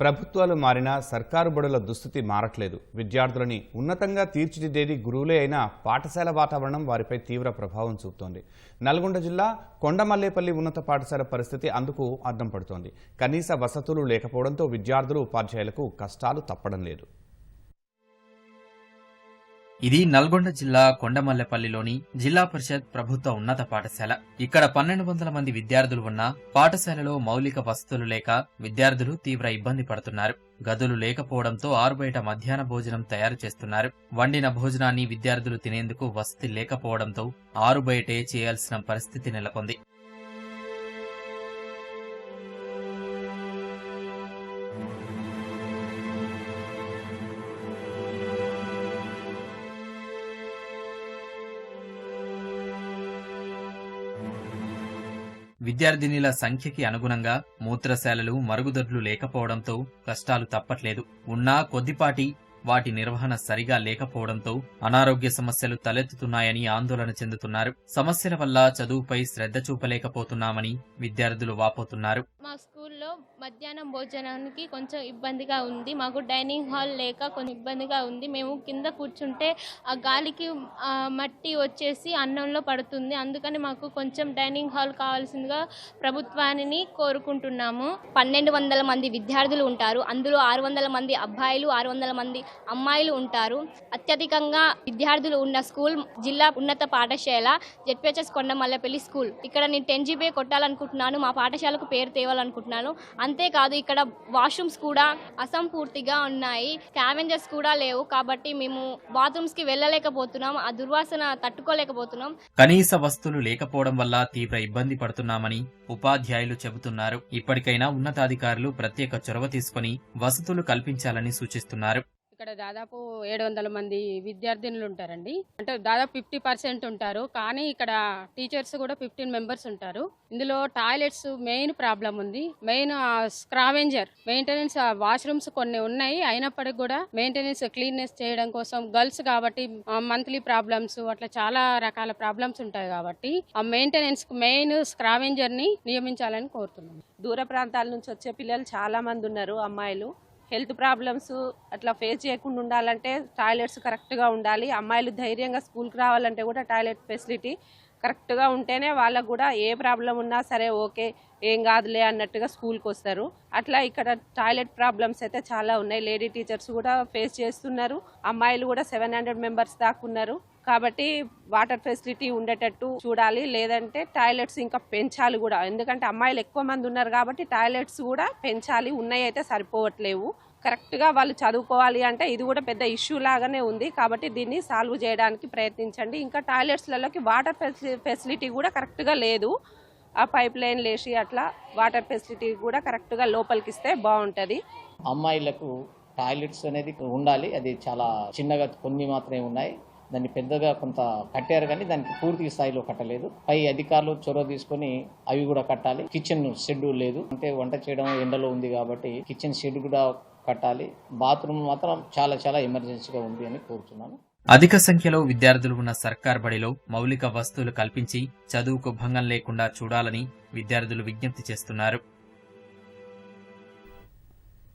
ప్రభుత్వాలు మారినా సర్కారు బడుల దుస్థితి మారట్లేదు. విద్యార్థులని ఉన్నతంగా తీర్చిదిద్దేది గురువులే అయినా పాఠశాల వాతావరణం వారిపై తీవ్ర ప్రభావం చూపుతోంది. నల్గొండ జిల్లా కొండమల్లేపల్లి ఉన్నత పాఠశాల పరిస్థితి అందుకు అద్దం పడుతోంది. కనీస వసతులు లేకపోవడంతో విద్యార్థులు ఉపాధ్యాయులకు కష్టాలు తప్పడం లేదు. ఇది నల్గొండ జిల్లా కొండమల్లెపల్లిలోని జిల్లా పరిషత్ ప్రభుత్వ ఉన్నత పాఠశాల. ఇక్కడ పన్నెండు వందల మంది విద్యార్థులు ఉన్నా పాఠశాలలో మౌలిక వసతులు లేక విద్యార్థులు తీవ్ర ఇబ్బంది పడుతున్నారు. గదులు లేకపోవడంతో ఆరుబయట మధ్యాహ్న భోజనం తయారు చేస్తున్నారు. వండిన భోజనాన్ని విద్యార్థులు తినేందుకు వసతి లేకపోవడంతో ఆరుబయటే చేయాల్సిన పరిస్థితి నెలకొంది. విద్యార్థినిల సంఖ్యకి అనుగుణంగా మూత్రశాలలు మరుగుదొడ్లు లేకపోవడంతో కష్టాలు తప్పట్లేదు. ఉన్నా కొద్దిపాటి వాటి నిర్వహణ సరిగా లేకపోవడంతో అనారోగ్య సమస్యలు తలెత్తుతున్నాయని ఆందోళన చెందుతున్నారు. సమస్యల వల్ల చదువుపై శ్రద్ధ చూపలేకపోతున్నామని విద్యార్థులు వాపోతున్నారు. మా మధ్యాహ్నం భోజనానికి కొంచెం ఇబ్బందిగా ఉంది. మాకు డైనింగ్ హాల్ లేక కొంచెం ఇబ్బందిగా ఉంది. మేము కింద కూర్చుంటే ఆ గాలికి మట్టి వచ్చేసి అన్నంలో పడుతుంది. అందుకని మాకు కొంచెం డైనింగ్ హాల్ కావాల్సిందిగా ప్రభుత్వాన్ని కోరుకుంటున్నాము. పన్నెండు వందల మంది విద్యార్థులు ఉంటారు. అందులో ఆరు వందల మంది అబ్బాయిలు ఆరు వందల మంది అమ్మాయిలు ఉంటారు. అత్యధికంగా విద్యార్థులు ఉన్న స్కూల్ జిల్లా ఉన్నత పాఠశాల జెడ్పిహెచ్ఎస్ కొండమల్లపల్లి స్కూల్. ఇక్కడ నేను టెన్ జీబీ కొట్టాలనుకుంటున్నాను. మా పాఠశాలకు పేరు తేవాలనుకుంటున్నాను. అంతేకాదు ఇక్కడ వాష్రూమ్స్ కూడా అసంపూర్తిగా ఉన్నాయి. క్యావెంజర్స్ కూడా లేవు కాబట్టి మేము బాత్రూమ్స్కి వెళ్ళలేకపోతున్నాం. ఆ దుర్వాసన తట్టుకోలేకపోతున్నాం. కనీస వస్తువులు లేకపోవడం వల్ల తీవ్ర ఇబ్బంది పడుతున్నామని ఉపాధ్యాయులు చెబుతున్నారు. ఇప్పటికైనా ఉన్నతాధికారులు ప్రత్యేక చొరవ తీసుకుని వసతులు కల్పించాలని సూచిస్తున్నారు. ఇక్కడ దాదాపు ఏడు వందల మంది విద్యార్థినులు ఉంటారండి. అంటే దాదాపు ఫిఫ్టీ పర్సెంట్ ఉంటారు. కానీ ఇక్కడ టీచర్స్ కూడా ఫిఫ్టీన్ మెంబర్స్ ఉంటారు. ఇందులో టాయిలెట్స్ మెయిన్ ప్రాబ్లం ఉంది. మెయిన్ స్క్రావెంజర్ మెయింటెనెన్స్ వాష్రూమ్స్ కొన్ని ఉన్నాయి. అయినప్పటికీ కూడా మెయింటెనెన్స్ క్లీన్నెస్ చేయడం కోసం గర్ల్స్ కాబట్టి మంత్లీ ప్రాబ్లమ్స్ అట్లా చాలా రకాల ప్రాబ్లమ్స్ ఉంటాయి కాబట్టి ఆ మెయింటెనెన్స్ మెయిన్ స్క్రావెంజర్ని నియమించాలని కోరుతున్నాం. దూర ప్రాంతాల నుంచి వచ్చే పిల్లలు చాలా మంది ఉన్నారు అమ్మాయిలు. హెల్త్ ప్రాబ్లమ్స్ అట్లా ఫేస్ చేయకుండా ఉండాలంటే టాయిలెట్స్ కరెక్ట్గా ఉండాలి. అమ్మాయిలు ధైర్యంగా స్కూల్కి రావాలంటే కూడా టాయిలెట్ ఫెసిలిటీ కరెక్ట్గా ఉంటేనే వాళ్ళకు కూడా ఏ ప్రాబ్లం ఉన్నా సరే ఓకే ఏం కాదులే అన్నట్టుగా స్కూల్కి వస్తారు. అట్లా ఇక్కడ టాయిలెట్ ప్రాబ్లమ్స్ అయితే చాలా ఉన్నాయి. లేడీ టీచర్స్ కూడా ఫేస్ చేస్తున్నారు. అమ్మాయిలు కూడా సెవెన్ హండ్రెడ్ మెంబర్స్ దాకా ఉన్నారు. కాబట్టి వాటర్ ఫెసిలిటీ ఉండేటట్టు చూడాలి. లేదంటే టాయిలెట్స్ ఇంకా పెంచాలి కూడా. ఎందుకంటే అమ్మాయిలు ఎక్కువ మంది ఉన్నారు కాబట్టి టాయిలెట్స్ కూడా పెంచాలి. ఉన్నాయి అయితే సరిపోవట్లేవు. కరెక్ట్గా వాళ్ళు చదువుకోవాలి అంటే ఇది కూడా పెద్ద ఇష్యూ లాగానే ఉంది. కాబట్టి దీన్ని సాల్వ్ చేయడానికి ప్రయత్నించండి. ఇంకా టాయిలెట్స్లలోకి వాటర్ ఫెసిలిటీ కూడా కరెక్ట్గా లేదు. ఆ పైప్ లైన్ లేచి అట్లా వాటర్ ఫెసిలిటీ కూడా కరెక్ట్గా లోపలికి ఇస్తే బాగుంటుంది. అమ్మాయిలకు టాయిలెట్స్ అనేది ఉండాలి. అది చాలా చిన్నగా కొన్ని మాత్రమే ఉన్నాయి. దాన్ని పెద్దగా కొంత కట్టారు కానీ దానికి పూర్తి స్థాయిలో కట్టలేదు. పై అధికారులు చొరవ తీసుకొని అవి కూడా కట్టాలి. కిచెన్ షెడ్ లేదు. అంటే వంట చేయడం ఎండలో ఉంది కాబట్టి కిచెన్ షెడ్ కూడా కట్టాలి. బాత్రూమ్ మాత్రం చాలా చాలా ఎమర్జెన్సీగా ఉంది అని కోరుతున్నాను. అధిక సంఖ్యలో విద్యార్థులు ఉన్న సర్కార్ బడిలో మౌలిక వస్తువులు కల్పించి చదువుకు భంగం లేకుండా చూడాలని విద్యార్థులు విజ్ఞప్తి చేస్తున్నారు.